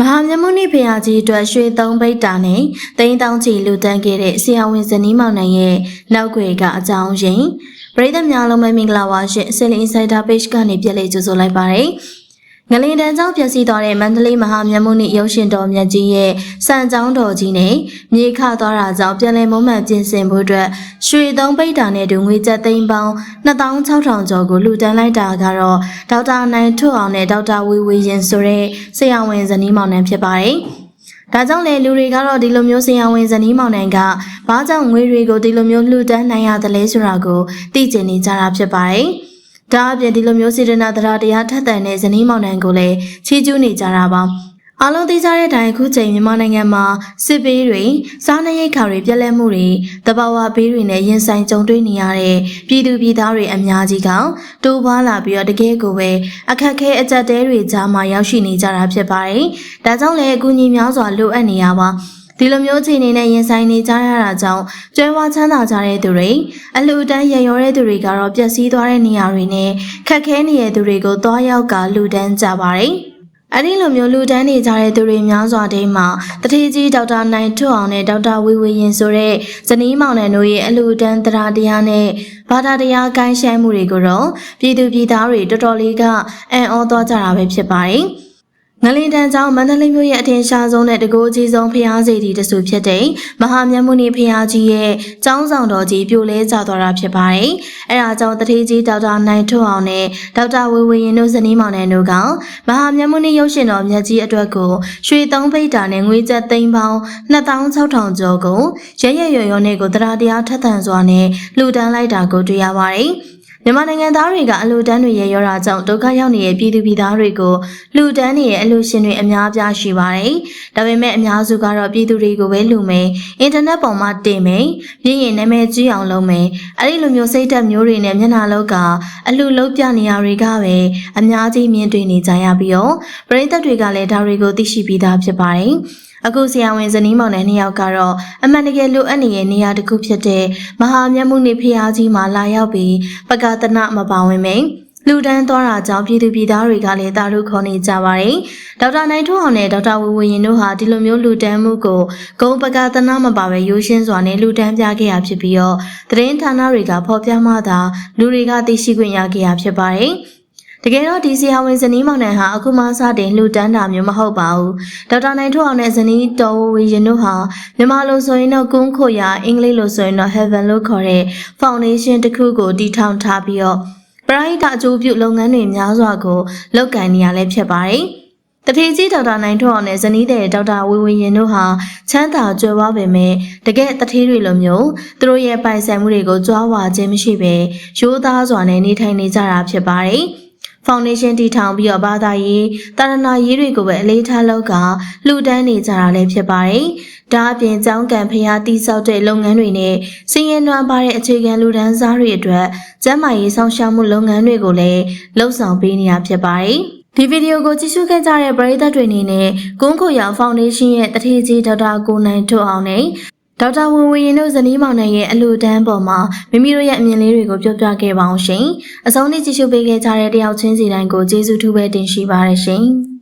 မဟာမြတ်မုနိဖရာကြီးအတွက်ရွှေသုံးပိတ်တာနဲ့တိန်းတောင်းချီလူတန်းခဲ့တဲ့ဆရာဝန်ဇနီးမောင်နှံရဲ့နောက်ွယ်ကအကြောင်းရင်းပရိသတ်များလုံးပဲမင်္ဂလာပါရှင်ဆယ်လင်းဆိုင်တာ page ကနေပြည့်လေကြိုဆိုလိုက်ပါရစေ ငလင်တန်းကြောင့်ပြည့်စည်သွားတဲ့မန္တလေးမဟာမြတ်မုနိရုပ်ရှင်တော်မြတ်ကြီးရဲ့စံကြောင်းတော်ကြီးနဲ့မြေခသွားတာကြောင့်ပြန်လည်မုံမှန်ပြင်ဆင်ဖို့အတွက်ရွှေသုံးပိတ်တာနဲ့တူငွေကျပ်သိန်းပေါင်း2600ကျော်ကိုလူတန်းလိုက်တာကတော့ဒေါက်တာနိုင်ထွတ်အောင်နဲ့ဒေါက်တာဝေဝေရင်ဆိုတဲ့ဆရာဝန်ဇနီးမောင်နှံဖြစ်ပါတယ်။ဒါကြောင့်လေလူတွေကတော့ဒီလိုမျိုးဆရာဝန်ဇနီးမောင်နှံကဘာကြောင့်ငွေတွေကိုဒီလိုမျိုးလှူဒန်းနိုင်ရတယ်လဲဆိုတာကိုသိကျင်နေကြတာဖြစ်ပါတယ်။ ဒါအပြင်ဒီလိုမျိုးစေတနာတရားတရားထက်သန်တဲ့ဇနီးမောင်နှံကိုလည်းချီးကျူးနေကြတာပါ။အားလုံးသိကြတဲ့အတိုင်းအခုချိန်မြန်မာနိုင်ငံမှာစစ်ပေးတွေစားနပ်ရိက္ခာတွေပြက်လက်မှုတွေတဘာဝဘေးတွေနဲ့ရင်ဆိုင်ကြုံတွေ့နေရတဲ့ပြည်သူပြည်သားတွေအများကြီးကတိုးပွားလာပြီးတော့တကယ်ကိုပဲအခက်ခဲအကြက်တဲတွေကြားမှာရောက်ရှိနေကြတာဖြစ်ပါတယ်။ဒါကြောင့်လည်းအကူအညီများစွာလိုအပ်နေရပါ ဒီလိုမျိုးခြေအနေနဲ့ရင်ဆိုင်နေကြရတာကြောင့်ကျွဲဝါချမ်းသာကြတဲ့သူတွေအလှူဒန်းရရောတဲ့သူတွေကတော့ပျက်စီးသွားတဲ့နေရာတွေနဲ့ခက်ခဲနေတဲ့သူတွေကိုတွားရောက်ကလှူဒန်းကြပါတယ်။အဲ့ဒီလိုမျိုးလူတန်းနေကြတဲ့သူတွေများစွာတိမ်းမှာတထေးကြီးဒေါက်တာနိုင်ထွတ်အောင်နဲ့ဒေါက်တာဝေဝေရင်ဆိုတဲ့ဇနီးမောင်နှံတို့ရဲ့အလူတန်းတရားတရားနဲ့ဘာသာတရားကိုင်းရှမ်းမှုတွေကိုတော့ပြည်သူပြည်သားတွေတော်တော်လေးကအံ့ဩသွားကြတာပဲဖြစ်ပါတယ်။ ငလင်တန်းကျောင်းမန္တလေးမြို့ရဲ့အထင်ရှားဆုံးနဲ့တကိုးကြီးဆုံးဖျားစီတီတဆူဖြစ်တဲ့မဟာမြတ်မုနီဖျားကြီးရဲ့ကျောင်းဆောင်တော်ကြီးပြိုလဲကျသွားတာဖြစ်ပါတယ်။အဲဒါကြောင့်တထေးကြီးဒေါက်တာနိုင်ထွတ်အောင်နဲ့ဒေါက်တာဝေဝေရင်တို့ဇနီးမောင်နှံတို့ကမဟာမြတ်မုနီရုပ်ရှင်တော်မြတ်ကြီးအတွက်ကိုရွှေသုံးပိတ်တာနဲ့ငွေကျပ်သိန်းပေါင်း2600ကျော်ကိုရရရွရွနဲ့ကိုတရားတရားထက်သန်စွာနဲ့လှူဒန်းလိုက်တာကိုတွေ့ရပါတယ်။ မြန်မာနိုင်ငံသားတွေကအလူတန်းတွေရဲ့ရောတာကြောင့်ဒုက္ခရောက်နေတဲ့ပြည်သူပြည်သားတွေကိုလူတန်းတွေရဲ့အလူရှင်တွေအများအပြားရှိပါတယ်။ဒါပေမဲ့အများစုကတော့ပြည်သူတွေကိုပဲလူမယ်။အင်တာနက်ပေါ်မှာတင်မယ်။ပြင်းရင်နာမည်ကြီးအောင်လုပ်မယ်။အဲ့ဒီလိုမျိုးစိတ်သက်မျိုးတွေနဲ့မျက်နှာလောက်က အလူလုံးပြနေရတွေကပဲအများကြီးမြင်တွေ့နေကြရပြီးတော့ပရိသတ်တွေကလည်းဒါတွေကိုသိရှိပြီးသားဖြစ်ပါတယ်။ အခုဆရာဝန်ဇနီးမောင်နဲ့နှစ်ယောက်ကတော့အမှန်တကယ်လိုအပ်နေတဲ့နေရာတစ်ခုဖြစ်တဲ့မဟာမြတ်မှုနေဖျားကြီးမှာလာရောက်ပြီးပကသနမပါဝင်မိန်လူတန်းသွားတာကြောင့်ပြည်သူပြည်သားတွေကလည်းတာရုခေါ်နေကြပါတယ်။ဒေါက်တာနိုင်ထွန်းအောင်နဲ့ဒေါက်တာဝေဝေရင်တို့ဟာဒီလိုမျိုးလူတန်းမှုကိုဂုံပကသနာမပါပဲရိုးရှင်းစွာနဲ့လူတန်းပြခဲ့ရဖြစ်ပြီးတော့သတင်းဌာနတွေကဖော်ပြမှသာလူတွေကသိရှိခွင့်ရခဲ့ရဖြစ်ပါတယ်။ တကယ်တော့ဒီဆရာဝန်ဇနီးမောင်နှံဟာအခုမှစတင်လှူဒန်းတာမျိုးမဟုတ်ပါဘူးဒေါက်တာနိုင်ထွန်းအောင်နဲ့ဇနီးတော်ဝေရင်တို့ဟာမြန်မာလိုဆိုရင်တော့ကုန်းခိုရာအင်္ဂလိပ်လိုဆိုရင်တော့ Heaven လို့ခေါ်တဲ့ foundation တစ်ခုကိုတည်ထောင်ထားပြီးတော့ပရိသတ်အကျိုးပြုလုပ်ငန်းတွေများစွာကိုလုပ်ကိုင်နေရလဲဖြစ်ပါတယ်တထေကြီးဒေါက်တာနိုင်ထွန်းအောင်နဲ့ဇနီးတဲ့ဒေါက်တာဝေဝေရင်တို့ဟာချမ်းသာကြွယ်ဝပေမဲ့တကယ်တထေးတွေလိုမျိုးသူတို့ရဲ့ပိုင်ဆိုင်မှုတွေကိုကြွားဝါခြင်းမရှိဘဲရိုးသားစွာနဲ့နေထိုင်နေကြတာဖြစ်ပါတယ်။ ဖောင်ဒေးရှင်းတည်ထောင်ပြီးတော့ဘာသာရေးတာရနာရေးတွေကိုပဲအလေးထားလောက်ကလှူဒန်းနေကြတာလည်းဖြစ်ပါတယ်။ဒါအပြင်ကျောင်းကန်ဖျားတိဆောက်တဲ့လုပ်ငန်းတွေနဲ့စည်ရင်နွမ်းပါတဲ့အခြေခံလူဒန်းစားတွေအတွက်ကျန်းမာရေးဆောင်ရှောက်မှုလုပ်ငန်းတွေကိုလည်းလှုပ်ဆောင်ပေးနေတာဖြစ်ပါတယ်။ဒီဗီဒီယိုကိုကြည့်ရှုခဲ့ကြတဲ့ပရိသတ်တွေအနေနဲ့ကုန်းခိုရောင်ဖောင်ဒေးရှင်းရဲ့တထေးကြီးဒေါက်တာကိုနိုင်ထွတ်အောင်နဲ့ ဒေါက်တာဝင်းဝင်းရင်တို့ဇနီးမောင်နှံရဲ့အလူတန်းပေါ်မှာမိမိတို့ရဲ့အမြင်လေးတွေကိုပြောပြခဲ့ပါအောင်ရှင်။အဆုံးထိကြည့်ရှုပေးခဲ့ကြတဲ့တယောက်ချင်းစီတိုင်းကိုကျေးဇူးထူးပဲတင်ရှိပါရရှင်။